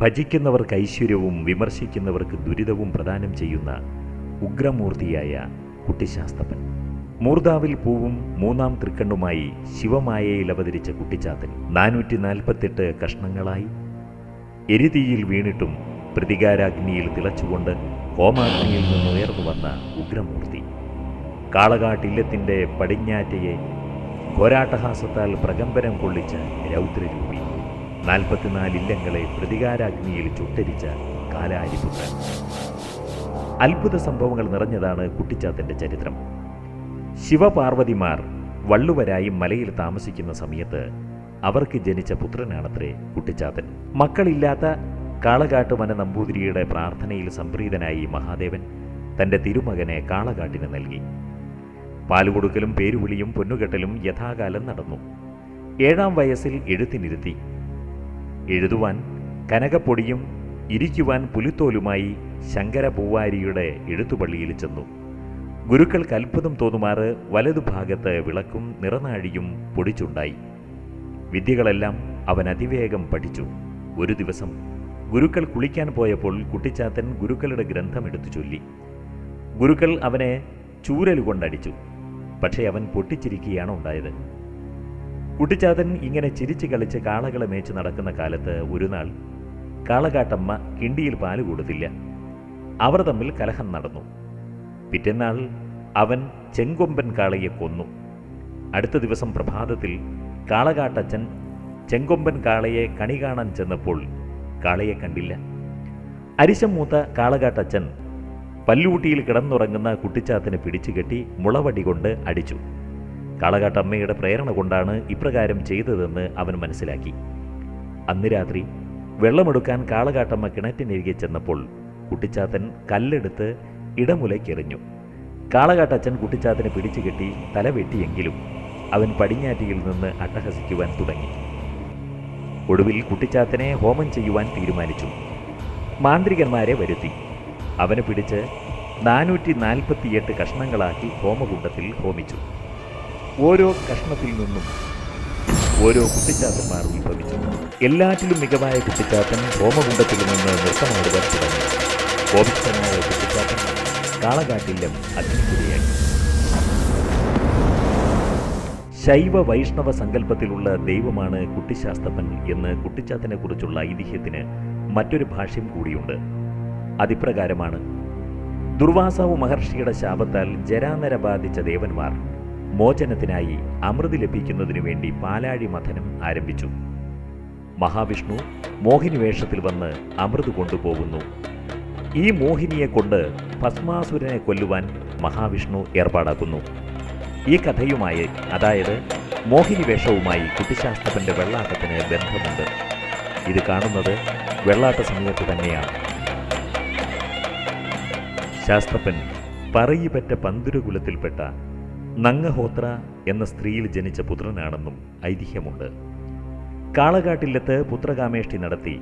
ഭജിക്കുന്നവർക്ക് ഐശ്വര്യവും വിമർശിക്കുന്നവർക്ക് ദുരിതവും പ്രദാനം ചെയ്യുന്ന ഉഗ്രമൂർത്തിയായ കുട്ടിശാസ്തപ്പൻ. മൂർദാവിൽ പൂവും മൂന്നാം തൃക്കണ്ണുമായി ശിവമായയിൽ അവതരിച്ച കുട്ടിച്ചാത്തൻ നാനൂറ്റി നാൽപ്പത്തെട്ട് കഷ്ണങ്ങളായി. എരിതിയിൽ വീണിട്ടും പ്രതികാരാഗ്നിയിൽ തിളച്ചുകൊണ്ട് ഹോമാഗ്നിയിൽ നിന്നുയർന്നു വന്ന ഉഗ്രമൂർത്തി. കാളകാട്ടില്ലത്തിന്റെ പടിഞ്ഞാറ്റയെ ഘോരാട്ടഹാസത്താൽ പ്രകമ്പനം കൊള്ളിച്ച രൗദ്രരൂപി. നാൽപ്പത്തിനാല് ഇല്ലങ്ങളെ പ്രതികാരാഗ്നിയിൽ ചുട്ടരിച്ച കാലാരിപുത്രൻ അത്ഭുത സംഭവങ്ങൾ നിറഞ്ഞതാണ് കുട്ടിച്ചാത്തന്റെ ചരിത്രം. ശിവപാർവതിമാർ വള്ളുവരായി മലയിൽ താമസിക്കുന്ന സമയത്ത് അവർക്ക് ജനിച്ച പുത്രനാണത്രേ കുട്ടിച്ചാത്തൻ. മക്കളില്ലാത്ത കാളകാട്ടുമന നമ്പൂതിരിയുടെ പ്രാർത്ഥനയിൽ സംപ്രീതനായി മഹാദേവൻ തന്റെ തിരുമകനെ കാളകാട്ടിന് നൽകി. പാലുകൊടുക്കലും പേരുവിളിയും പൊന്നുകെട്ടലും യഥാകാലം നടന്നു. ഏഴാം വയസ്സിൽ എഴുത്തിനിരുത്തി. എഴുതുവാൻ കനകപ്പൊടിയും ഇരിക്കുവാൻ പുലിത്തോലുമായി ശങ്കര പൂവാരിയുടെ എഴുത്തുപള്ളിയിൽ ചെന്നു. ഗുരുക്കൾക്ക് അത്ഭുതം തോന്നുമാറ് വലതുഭാഗത്ത് വിളക്കും നിറനാഴിയും പൊടിച്ചുണ്ടായി. വിദ്യകളെല്ലാം അവൻ അതിവേഗം പഠിച്ചു. ഒരു ദിവസം ഗുരുക്കൾ കുളിക്കാൻ പോയപ്പോൾ കുട്ടിച്ചാത്തൻ ഗുരുക്കളുടെ ഗ്രന്ഥം എടുത്തു ചൊല്ലി. ഗുരുക്കൾ അവനെ ചൂരലുകൊണ്ടടിച്ചു. പക്ഷേ അവൻ പൊട്ടിച്ചിരിക്കുകയാണ് ഉണ്ടായത്. കുട്ടിച്ചാത്തൻ ഇങ്ങനെ ചിരിച്ചു കളിച്ച് കാളകളെ മേച്ച് നടക്കുന്ന കാലത്ത് ഒരു നാൾ കാളകാട്ടമ്മ കിണ്ടിയിൽ പാൽ കൊടുത്തില്ല. അവർ തമ്മിൽ കലഹം നടന്നു. പിറ്റന്നാൾ അവൻ ചെങ്കൊമ്പൻ കാളയെ കൊന്നു. അടുത്ത ദിവസം പ്രഭാതത്തിൽ കാളകാട്ടച്ചൻ ചെങ്കൊമ്പൻ കാളയെ കണി കാണാൻ ചെന്നപ്പോൾ കാളയെ കണ്ടില്ല. അരിശം മൂത്ത കാളകാട്ടച്ചൻ പല്ലൂട്ടിയിൽ കിടന്നുറങ്ങുന്ന കുട്ടിച്ചാത്തനെ പിടിച്ചുകെട്ടി മുളവടി കൊണ്ട് അടിച്ചു. കാളകാട്ടമ്മയുടെ പ്രേരണ കൊണ്ടാണ് ഇപ്രകാരം ചെയ്തതെന്ന് അവൻ മനസ്സിലാക്കി. അന്ന് രാത്രി വെള്ളമെടുക്കാൻ കാളകാട്ടമ്മ കിണറ്റിനരികെ ചെന്നപ്പോൾ കുട്ടിച്ചാത്തൻ കല്ലെടുത്ത് ഇടമുലയ്ക്കെറിഞ്ഞു. കാളകാട്ടച്ചൻ കുട്ടിച്ചാത്തനെ പിടിച്ചുകെട്ടി തല വെട്ടിയെങ്കിലും അവൻ പടിഞ്ഞാറ്റിയിൽ നിന്ന് അട്ടഹസിക്കുവാൻ തുടങ്ങി. ഒടുവിൽ കുട്ടിച്ചാത്തനെ ഹോമം ചെയ്യുവാൻ തീരുമാനിച്ചു. മാന്ത്രികന്മാരെ വരുത്തി. അവനെ പിടിച്ച് നാനൂറ്റി നാൽപ്പത്തിയെട്ട് കഷ്ണങ്ങളാക്കി ഹോമകുണ്ടത്തിൽ ഹോമിച്ചു. ഓരോ കഷ്ണത്തിൽ നിന്നും ഓരോ കുട്ടിച്ചാത്തന്മാർ ഉത്ഭവിച്ചു. എല്ലാറ്റിലും മികവായ കുട്ടിച്ചാത്തൻ ഹോമകുണ്ടത്തിൽ നിന്ന് നൃത്തമാടുവാൻ തുടങ്ങി. കോപിച്ചനായ കുട്ടിച്ചാത്തൻ കാളകാട്ടില്ലം അഗ്നിക്കുരിയായി ശൈവ വൈഷ്ണവ സങ്കല്പത്തിലുള്ള ദൈവമാണ് കുട്ടിശാസ്തപ്പൻ എന്ന് കുട്ടിച്ചാത്തനെ കുറിച്ചുള്ള ഐതിഹ്യത്തിന് മറ്റൊരു ഭാഷ്യം കൂടിയുണ്ട്. അതിപ്രകാരമാണ്. ദുർവാസാവ് മഹർഷിയുടെ ശാപത്താൽ ജരാനര ബാധിച്ച ദേവന്മാർ മോചനത്തിനായി അമൃത് ലഭിക്കുന്നതിനു വേണ്ടി പാലാഴി മഥനം ആരംഭിച്ചു. മഹാവിഷ്ണു മോഹിനി വേഷത്തിൽ വന്ന് അമൃത് കൊണ്ടുപോകുന്നു. ഈ മോഹിനിയെ കൊണ്ട് ഭസ്മാസുരനെ കൊല്ലുവാൻ മഹാവിഷ്ണു ഏർപ്പാടാക്കുന്നു. ഈ കഥയുമായി അതായത് മോഹിനി വേഷവുമായി കുട്ടിശാസ്ത്രത്തിന്റെ വെള്ളാട്ടത്തിന് ബന്ധമുണ്ട്. ഇത് കാണുന്നത് വെള്ളാട്ട സമയത്ത് തന്നെയാണ്. ശാസ്ത്രപ്പൻ പറയിപ്പറ്റ പന്തുരുകുലത്തിൽപ്പെട്ട നങ്ങഹോത്ര എന്ന സ്ത്രീയിൽ ജനിച്ച പുത്രനാണെന്നും ഐതിഹ്യമുണ്ട്. കാളകാട്ടില്ലത്ത് പുത്രകാമേഷ്ടി നടത്തി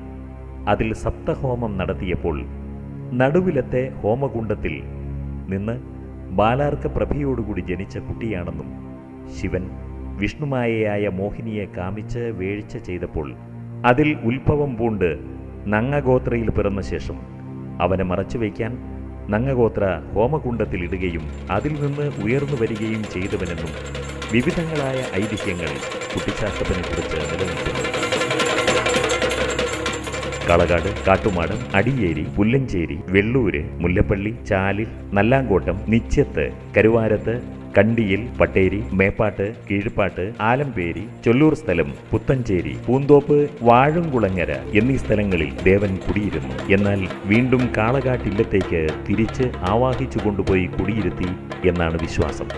അതിൽ സപ്തഹോമം നടത്തിയപ്പോൾ നടുവിലത്തെ ഹോമകുണ്ടത്തിൽ നിന്ന് ബാലാർക്ക പ്രഭയോടുകൂടി ജനിച്ച കുട്ടിയാണെന്നും ശിവൻ വിഷ്ണുമായയായ മോഹിനിയെ കാമിച്ച് വേഴ്ച ചെയ്തപ്പോൾ അതിൽ ഉത്ഭവം പൂണ്ട് നങ്ങഗോത്രയിൽ പിറന്ന ശേഷം അവനെ മറച്ചുവെക്കാൻ നങ്ങഗോത്ര ഹോമകുണ്ടത്തിൽ ഇടുകയും അതിൽ നിന്ന് ഉയർന്നു വരികയും ചെയ്തവനെന്നും വിവിധങ്ങളായ ഐതിഹ്യങ്ങൾ കുട്ടിശാസ്ത്രത്തിനെ കുറിച്ച് നിലനിൽക്കുന്നു. കളകാട് കാട്ടുമാടം അടിയേരി പുല്ലഞ്ചേരി വെള്ളൂര് മുല്ലപ്പള്ളി ചാലിൽ നല്ലാങ്കോട്ടം നിച്ചത്ത് കരുവാരത്ത് കണ്ടിയിൽ പട്ടേരി മേപ്പാട്ട് കീഴ്പ്പാട്ട് ആലമ്പേരി ചൊല്ലൂർ സ്ഥലം പുത്തഞ്ചേരി പൂന്തോപ്പ് വാഴുംകുളങ്ങര എന്നീ സ്ഥലങ്ങളിൽ ദേവൻ കുടിയിരുന്നു. എന്നാൽ വീണ്ടും കാളകാട്ടില്ലത്തേക്ക് തിരിച്ച് ആവാഹിച്ചു കൊണ്ടുപോയി കുടിയിരുത്തി എന്നാണ് വിശ്വാസം.